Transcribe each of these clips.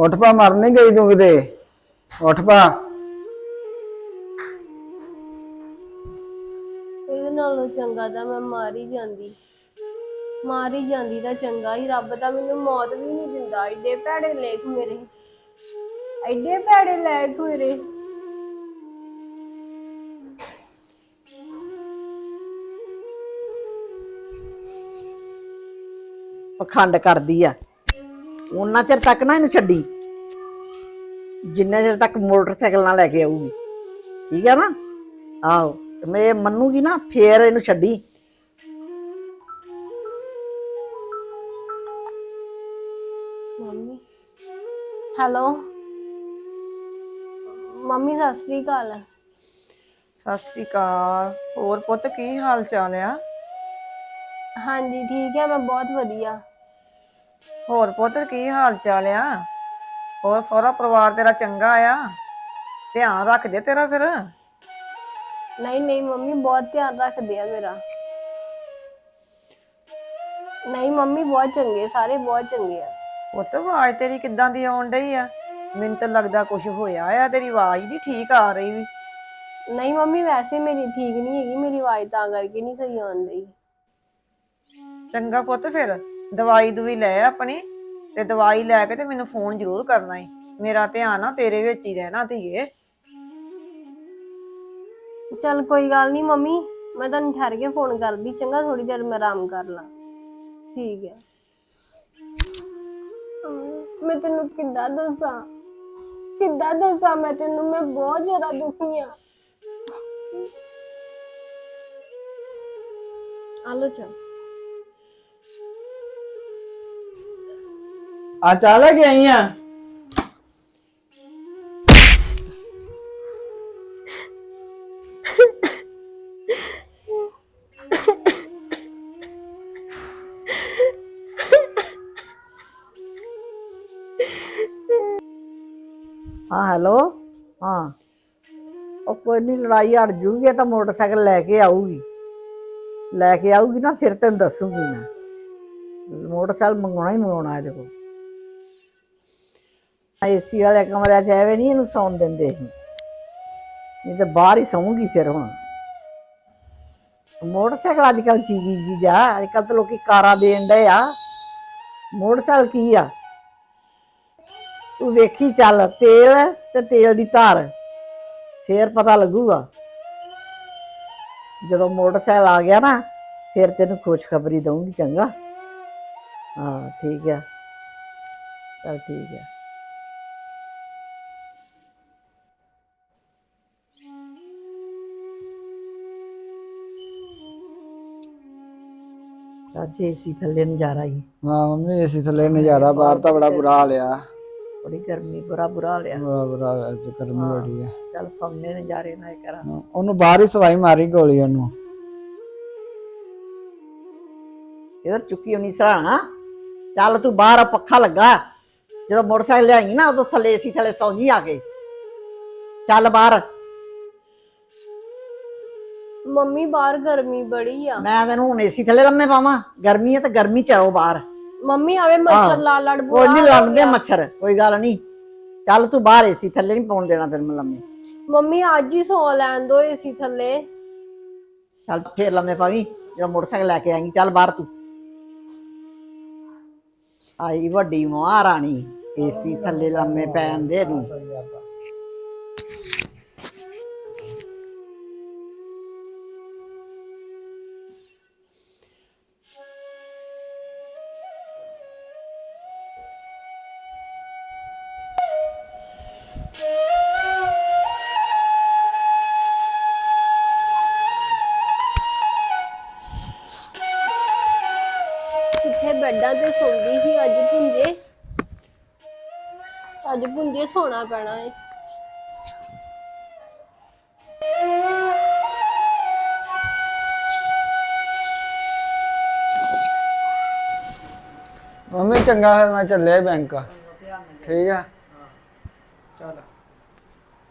ਉੱਠ ਪਾ ਮਰ ਨਹੀਂ ਗਈ ਤੂੰ ਕਿਤੇ। ਉੱਠ ਪਾ। ਇਹਦੇ ਨਾਲੋਂ ਚੰਗਾ ਤਾਂ ਮੈਂ ਮਾਰ ਹੀ ਜਾਂਦੀ। ਮਾਰ ਹੀ ਜਾਂਦੀ ਤਾਂ ਚੰਗਾ ਹੀ ਰੱਬ ਤਾਂ ਮੈਨੂੰ ਮੌਤ ਵੀ ਨਹੀਂ ਦਿੰਦਾ। ਐਡੇ ਭੈੜੇ ਲੇਖ ਮੇਰੇ। ਐਡੇ ਭੈੜੇ ਲੇਖ ਮੇਰੇ। ਪਖੰਡ ਕਰਦੀ ਆ। ਉਹਨਾਂ ਚਿਰ ਤੱਕ ਨਾ ਇਹਨੂੰ ਛੱਡੀ। ਜਿੰਨੇ ਚਿਰ ਤੱਕ ਮੋਟਰਸਾਈਕਲ ਨਾਲ ਲੈ ਕੇ ਆਊਗੀ। ਠੀਕ ਆ ਨਾ? ਆਹੋ ਮੈਂ ਮੰਨੂਗੀ ਨਾ ਫੇਰ ਇਹਨੂੰ ਛੱਡੀ। Mummy. Hello? Mummy Sat Sri ਅਕਾਲ। ਸਤਿ ਸ੍ਰੀ ਅਕਾਲ। ਹੋਰ ਪੁੱਤ ਕੀ ਹਾਲ ਚਾਲ ਆ? ਹਾਂਜੀ ਠੀਕ ਹੈ ਮੈਂ ਬਹੁਤ ਵਧੀਆ। ਹੋਰ ਪੁੱਤ ਕੀ ਹਾਲ ਚਾਲ ਆ? ਹੋਰ ਸਾਰਾ ਪਰਿਵਾਰ ਤੇਰਾ ਚੰਗਾ ਆ? ਧਿਆਨ ਰੱਖ ਦੇ ਤੇਰਾ ਫਿਰ? ਨਹੀਂ ਨਹੀਂ ਮੰਮੀ ਬਹੁਤ ਧਿਆਨ ਰੱਖਦੇ ਆ ਮੇਰਾ। ਨਹੀਂ ਮੰਮੀ ਬਹੁਤ ਚੰਗੇ ਸਾਰੇ ਬਹੁਤ ਚੰਗੇ ਆ। ਪੁੱਤ ਆਵਾਜ਼ ਤੇਰੀ ਕਿੱਦਾਂ ਦੀ ਆਉਣ ਡਈ ਆ? ਮੈਨੂੰ ਤਾਂ ਲੱਗਦਾ ਕੁਝ ਹੋਇਆ ਆ ਤੇਰੀ ਆਵਾਜ਼ ਨਹੀਂ ਠੀਕ ਆ ਰਹੀ ਵੀ। ਨਹੀਂ ਮੰਮੀ ਵੈਸੇ ਮੇਰੀ ਠੀਕ ਨਹੀਂ ਹੈਗੀ ਮੇਰੀ ਆਵਾਜ਼ ਤਾਂ ਕਰਕੇ ਨਹੀਂ ਸਹੀ ਆਉਂਦੀ ਚੰਗਾ ਪੁੱਤ ਫਿਰ। ਦਵਾਈ ਦੁਈ ਲੈ ਆਪਣੀ ਤੇ ਦਵਾਈ ਲੈ ਕੇ ਤੇ ਮੈਨੂੰ ਫੋਨ ਜ਼ਰੂਰ ਕਰਨਾ ਈ। ਮੇਰਾ ਧਿਆਨ ਨਾ ਤੇਰੇ ਵਿੱਚ ਹੀ ਰਹਿਣਾ ਧੀਏ। ਚੱਲ ਕੋਈ ਗੱਲ ਨਹੀਂ ਮੰਮੀ ਮੈਂ ਤੁਹਾਨੂੰ ਠਹਿਰ ਕੇ ਫੋਨ ਕਰਦੀ ਚੰਗਾ ਥੋੜੀ ਦੇਰ ਮੈਂ ਆਰਾਮ ਕਰ ਲਾਂ। ਠੀਕ ਹੈ ਮੈਂ ਤੈਨੂੰ ਕਿੱਦਾਂ ਦੱਸਾਂ? ਕਿੱਦਾਂ ਦੱਸਾਂ ਮੈਂ ਤੈਨੂੰ? ਮੈਂ ਬਹੁਤ ਜ਼ਿਆਦਾ ਦੁਖੀ ਆ। ਆਲੋ ਚਾ ਆ ਚਾਹ ਲੈ ਕੇ ਆਈ ਆ ਹਾਂ ਹੈਲੋ ਹਾਂ ਉਹ ਕੋਈ ਨਹੀਂ ਲੜਾਈ ਹਟ ਜੂਗੀ ਤਾਂ ਮੋਟਰਸਾਈਕਲ ਲੈ ਕੇ ਆਊਗੀ ਲੈ ਕੇ ਆਊਗੀ ਨਾ ਫਿਰ ਤੈਨੂੰ ਦੱਸੂਗੀ ਮੈਂ ਮੋਟਰਸਾਈਕਲ ਮੰਗਵਾਉਣਾ ਹੀ ਮੰਗਵਾਉਣਾ ਇਹਦੇ ਕੋਲ ਏਸੀ ਵਾਲੇ ਕਮਰੇ 'ਚ ਐਵੇਂ ਨਹੀਂ ਇਹਨੂੰ ਸੌਣ ਦਿੰਦੇ। ਅਸੀਂ ਨਹੀਂ ਤਾਂ ਬਾਹਰ ਹੀ ਸੌਂਗੀ ਫਿਰ ਹੁਣ। ਮੋਟਰਸਾਈਕਲ ਅੱਜ ਕੱਲ ਚੀਗੀ ਚੀਜ਼ ਆ ਅੱਜ ਕੱਲ ਤਾਂ ਲੋਕੀ ਕਾਰਾਂ ਦੇਣ ਡਏ ਆ। ਮੋਟਰਸਾਈਕਲ ਕੀ ਆ? ਤੂੰ ਵੇਖੀ ਚੱਲ, ਤੇਲ ਤੇ ਤੇਲ ਦੀ ਧਾਰ। ਫੇਰ ਪਤਾ ਲੱਗੂਗਾ। ਜਦੋਂ ਮੋਟਰਸਾਈਕਲ ਆ ਗਿਆ ਨਾ, ਫਿਰ ਤੈਨੂੰ ਖੁਸ਼ਖਬਰੀ ਦਊਂਗੀ, ਚੰਗਾ। ਹਾਂ, ਠੀਕ ਆ। ਚਲ ਠੀਕ ਆ। ਅੱਜ ਏਸੀ ਥੱਲੇ ਨਜ਼ਾਰਾ ਹੀ। ਹਾਂ ਮੰਮੀ ਏਸੀ ਥੱਲੇ ਨਜ਼ਾਰਾ ਬਾਹਰ ਤਾਂ ਬੜਾ ਬੁਰਾ ਹਾਲ ਆ। ਬੜੀ ਗਰਮੀ ਬੜਾ ਬੁਰਾ ਲਿਆ ਬੜਾ ਬੁਰਾ ਹਾਲ ਅੱਜ ਗਰਮੀ ਬੜੀ ਆ। ਚੱਲ ਸੌਂਨੇ ਨਜ਼ਾਰੇ ਨਾ ਕਰਾਂ ਉਹਨੂੰ ਬਾਹਰ ਹੀ ਸਵਾਈ ਮਾਰੀ ਗੋਲੀ ਉਹਨੂੰ। ਇਧਰ ਚੁੱਕੀ ਹੋਣੀ ਸਰਾਣਾ ਚੱਲ ਤੂੰ ਬਾਹਰ ਆ, ਪੱਖਾ ਲੱਗਾ। ਜਦੋਂ ਮੋਟਰਸਾਈਕਲ ਲਿਆਈ ਨਾ ਉਦੋਂ ਥੱਲੇ ਏਸੀ ਥੱਲੇ ਸੌਂ ਜੀ ਆ ਕੇ। ਚੱਲ ਬਾਹਰ। ਮੰਮੀ ਬਾਹਰ ਗਰਮੀ ਬੜੀ ਆ। ਮੈਂ ਤੈਨੂੰ ਹੁਣ ਏਸੀ ਥੱਲੇ ਲੰਮੇ ਪਾਵਾਂ। ਗਰਮੀ ਹੈ ਤੇ ਗਰਮੀ ਚ ਆਓ ਬਾਹਰ। ਮੰਮੀ ਆਵੇ ਮੱਛਰ। ਲਾਲ ਲੜ ਕੋਈ ਨਹੀਂ ਲੜਦੇ ਮੱਛਰ ਕੋਈ ਗੱਲ ਨਹੀਂ ਚੱਲ ਤੂੰ ਬਾਹਰ ਏਸੀ ਥੱਲੇ ਨਹੀਂ ਪਾਉਣ ਦੇਣਾ ਤੈਨੂੰ ਲੰਮੇ। ਮੰਮੀ ਅੱਜ ਹੀ ਸੌ ਲੈਣ ਦੋ ਏਸੀ ਥੱਲੇ। ਚੱਲ ਫੇਰ ਲੰਮੇ ਪਾਵੀਂ ਜਦੋਂ ਮੋਟਰਸਾਈਕਲ ਲੈ ਕੇ ਆਏਂਗੀ ਚੱਲ ਬਾਹਰ ਤੂੰ। ਆਈ ਵੱਡੀ ਮਹਾਰਾਣੀ ਏਸੀ ਥੱਲੇ ਲੰਮੇ ਪੈਣ ਦੇ ਨਹੀਂ ਪੁੰਜੇ ਸੋਣਾ ਪੈਣਾ ਏ। ਮੰਮੀ ਚੰਗਾ ਫਿਰ ਮੈਂ ਚੱਲਿਆ ਬੈਂਕ ਠੀਕ ਆ?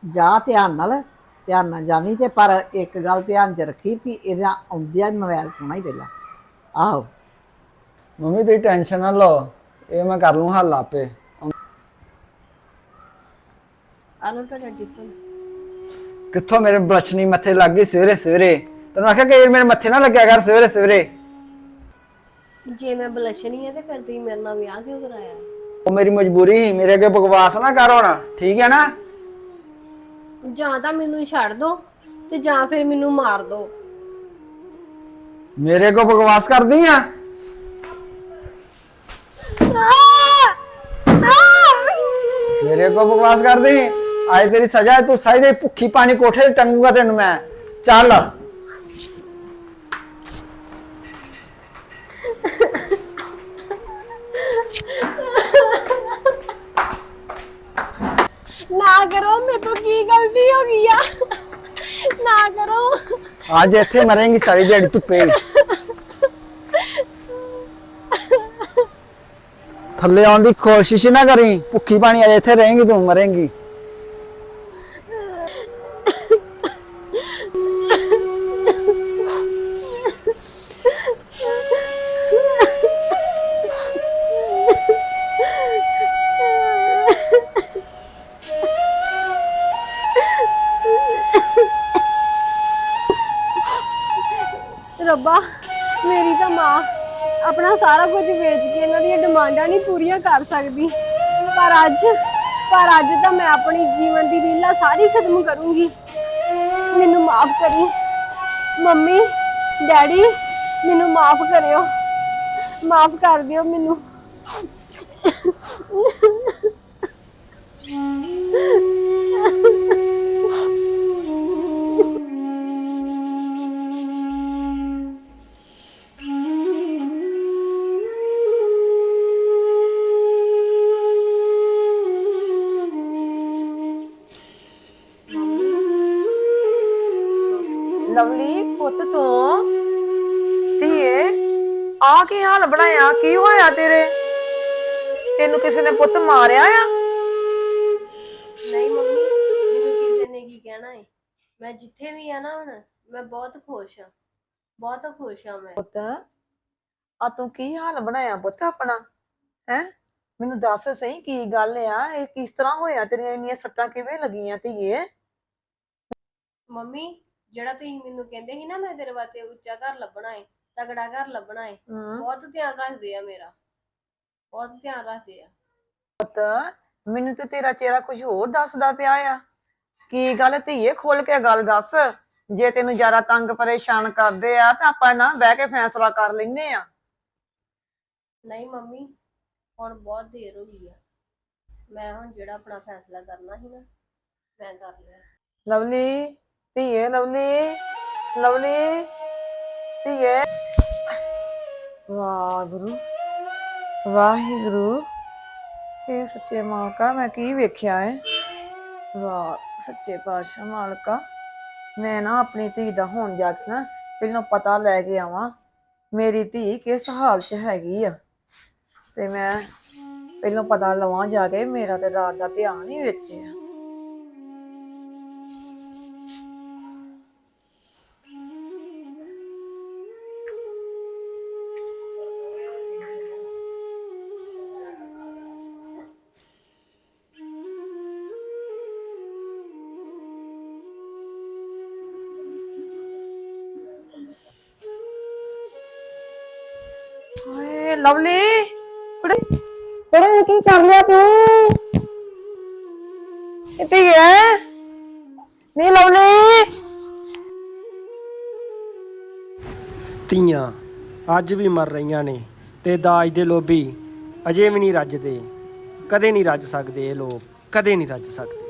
ਜਾ ਧਿਆਨ ਨਾਲ ਧਿਆਨ ਨਾਲ ਜਾਵੀਂ ਤੇ ਪਰ ਇੱਕ ਗੱਲ ਧਿਆਨ 'ਚ ਰੱਖੀ ਵੀ ਇਹਦਾ ਆਉਂਦਿਆਂ ਮੋਬਾਈਲ ਪਾਉਣਾ ਹੀ ਪਹਿਲਾਂ। ਆਹੋ। ਮੰਮੀ ਤੁਸੀਂ ਟੈਨਸ਼ਨ ਨਾ ਲਓ ਇਹ ਮੈਂ ਕਰ ਲੂੰ ਹੱਲ ਆਪੇ। ਟਿਫਨ ਕਿੱਥੋਂ ਮੇਰੇ ਬਲਸ਼ਨੀ ਮੱਥੇ ਲੱਗ ਗਈ ਸਵੇਰੇ ਸਵੇਰੇ? ਤੈਨੂੰ ਆਖਿਆ ਕਿ ਮੇਰੇ ਮੱਥੇ ਨਾ ਲੱਗਿਆ ਕਰ ਸਵੇਰੇ ਸਵੇਰੇ। ਜੇ ਮੈਂ ਬਲਸ਼ਣੀ ਹੈ ਤੇ ਫਿਰ ਤੁਸੀਂ ਮੇਰੇ ਨਾਲ ਵਿਆਹ ਕਿਉਂ ਕਰਾਇਆ? ਉਹ ਮੇਰੀ ਮਜਬੂਰੀ ਸੀ, ਮੇਰੇ ਅੱਗੇ ਬਕਵਾਸ ਨਾ ਕਰ ਹੁਣ। ਠੀਕ ਹੈ ਨਾ? ਜਾਂ ਤਾਂ ਮੈਨੂੰ ਛੱਡ ਦੋ ਤੇ ਜਾਂ ਫਿਰ ਮੈਨੂੰ ਮਾਰ ਦੋ। ਮੇਰੇ ਅੱਗੇ ਬਕਵਾਸ ਕਰਦੀ ਆ? ਮੇਰੇ ਅੱਗੇ ਬਕਵਾਸ ਕਰਦੀ? ਅੱਜ ਤੇਰੀ ਸਜ਼ਾ ਹੈ, ਤੂੰ ਸਹੀ ਦੇ ਭੁੱਖੀ ਪਾਣੀ ਕੋਠੇ ਤੇ ਟੰਗੂਗਾ ਤੈਨੂੰ ਮੈਂ। ਚੱਲ। ਨਾ ਕਰੋ ਮੇਰੇ ਤੋਂ ਕੀ ਗਲਤੀ ਹੋ ਗਈ ਆ? ਨਾ ਕਰੋ। ਅੱਜ ਇੱਥੇ ਮਰੇਂਗੀ ਸਾਰੀ ਦਿਹਾੜੀ ਧੁੱਪੇ ਥੱਲੇ ਆਉਣ ਦੀ ਕੋਸ਼ਿਸ਼ ਨਾ ਕਰੀ। ਭੁੱਖੀ ਪਾਣੀ ਅਜੇ ਇੱਥੇ ਰਹੇਂਗੀ ਤੂੰ ਮਰੇਂਗੀ। ਰੱਬਾ, ਮੇਰੀ ਤਾਂ ਮਾਂ। ਆਪਣਾ ਸਾਰਾ ਕੁਝ ਵੇਚ ਕੇ ਇਹਨਾਂ ਦੀਆਂ ਡਿਮਾਂਡਾਂ ਨਹੀਂ ਪੂਰੀਆਂ ਕਰ ਸਕਦੀ। ਪਰ ਅੱਜ ਪਰ ਅੱਜ ਤਾਂ ਮੈਂ ਆਪਣੀ ਜੀਵਨ ਦੀ ਲੀਲਾ ਸਾਰੀ ਖਤਮ ਕਰੂੰਗੀ। ਮੈਨੂੰ ਮਾਫ ਕਰੀ ਮੰਮੀ, ਡੈਡੀ, ਮੈਨੂੰ ਮਾਫ ਕਰਿਓ। ਮਾਫ ਕਰ ਦਿਓ ਮੈਨੂੰ। ਲਵਲੀ ਪੁੱਤ ਤੂੰ? ਧੀਏ ਆ ਕੀ ਹਾਲ ਬਣਾਇਆ? ਕੀ ਹੋਇਆ ਤੇਰੇ? ਤੈਨੂੰ ਕਿਸੇ ਨੇ ਪੁੱਤ ਮਾਰਿਆ ਆ? ਨਹੀਂ ਮੰਮੀ ਮੈਨੂੰ ਕਿਸੇ ਨੇ ਕੀ ਕਹਿਣਾ ਹੈ ਮੈਂ ਜਿੱਥੇ ਵੀ ਆ ਨਾ ਹੁਣ ਮੈਂ ਬਹੁਤ ਖੁਸ਼ ਹਾਂ ਬਹੁਤ ਖੁਸ਼ ਹਾਂ ਮੈਂ। ਪੁੱਤ ਆ ਤੂੰ ਕੀ ਹਾਲ ਬਣਾਇਆ ਪੁੱਤ ਆਪਣਾ? ਹੈ? ਮੈਨੂੰ ਦੱਸ ਸਹੀ ਕੀ ਗੱਲ ਆ? ਇਹ ਕਿਸ ਤਰ੍ਹਾਂ ਹੋਇਆ? ਤੇਰੀਆਂ ਇੰਨੀਆਂ ਸੱਟਾਂ ਕਿਵੇਂ ਲੱਗੀਆਂ ਧੀਏ? ਮੰਮੀ ਜਿਹੜਾ ਤੁਸੀਂ ਮੈਨੂੰ ਕਹਿੰਦੇ ਸੀ ਨਾ ਮੈਂ ਤੇਰੇ ਵਾਸਤੇ ਉੱਚਾ ਘਰ ਲੱਭਣਾ ਹੈ ਤਗੜਾ ਘਰ ਲੱਭਣਾ ਹੈ। ਹਮ, ਬਹੁਤ ਧਿਆਨ ਰੱਖਦੇ ਆ ਮੇਰਾ ਬਹੁਤ ਧਿਆਨ ਰੱਖਦੇ ਆ। ਪੁੱਤ ਮੈਨੂੰ ਤੇ ਤੇਰਾ ਚਿਹਰਾ ਕੁਝ ਹੋਰ ਦੱਸਦਾ ਪਿਆ ਆ। ਕੀ ਗੱਲ ਧੀਏ ਖੋਲ ਕੇ ਗੱਲ ਦੱਸ। ਜੇ ਤੈਨੂੰ ਜ਼ਿਆਦਾ ਤੰਗ ਪਰੇਸ਼ਾਨ ਕਰਦੇ ਆ ਤਾਂ ਆਪਾਂ ਨਾ ਬਹਿ ਕੇ ਫੈਸਲਾ ਕਰ ਲੈਨੇ ਆ। ਨਹੀਂ ਮੰਮੀ ਹੁਣ ਬਹੁਤ ਦੇਰ ਹੋ ਗਈ ਆ। ਮੈਂ ਹੁਣ ਜਿਹੜਾ ਆਪਣਾ ਫੈਸਲਾ ਕਰਨਾ ਸੀ ਨਾ ਮੈਂ ਕਰ ਲਿਆ। ਲਵਲੀ ਧੀਏ ਲਵਲੀ ਲਵਲੀ, ਧੀਏ। ਵਾਹਿਗੁਰੂ ਵਾਹਿਗੁਰੂ। ਇਹ ਸੱਚੇ ਮਾਲਕਾ, ਮੈਂ ਕੀ ਵੇਖਿਆ ਹੈ ਵਾਹ, ਸੱਚੇ ਪਾਤਸ਼ਾਹ ਮਾਲਕਾ, ਮੈਂ ਨਾ ਆਪਣੀ ਧੀ ਦਾ ਹੋਣ ਜਾ ਕੇ ਨਾ ਪਹਿਲਾਂ ਪਤਾ ਲੈ ਕੇ ਆਵਾਂ, ਮੇਰੀ ਧੀ ਕਿਸ ਹਾਲ 'ਚ ਹੈਗੀ ਆ। ਤੇ ਮੈਂ ਪਹਿਲਾਂ ਪਤਾ ਲਵਾਂ ਜਾ ਕੇ, ਮੇਰਾ ਤੇ ਰਾਤ ਦਾ ਧਿਆਨ ਹੀ ਵਿੱਚ ਆ। ਓਏ ਲਵਲੀ। ਕੁੜੇ ਕੁੜੇ ਕੀ ਕਰ ਲਿਆ ਤੂੰ? ਕਿੱਥੇ ਗਿਆ ਨੀ ਲਵਲੀ। ਧੀਆਂ ਅੱਜ ਵੀ ਮਰ ਰਹੀਆਂ ਨੇ ਤੇ ਦਾਜ ਦੇ ਲੋਭੀ ਅਜੇ ਵੀ ਨਹੀਂ ਰੱਜਦੇ। ਕਦੇ ਨਹੀਂ ਰੱਜ ਸਕਦੇ ਇਹ ਲੋਕ ਕਦੇ ਨਹੀਂ ਰੱਜ ਸਕਦੇ।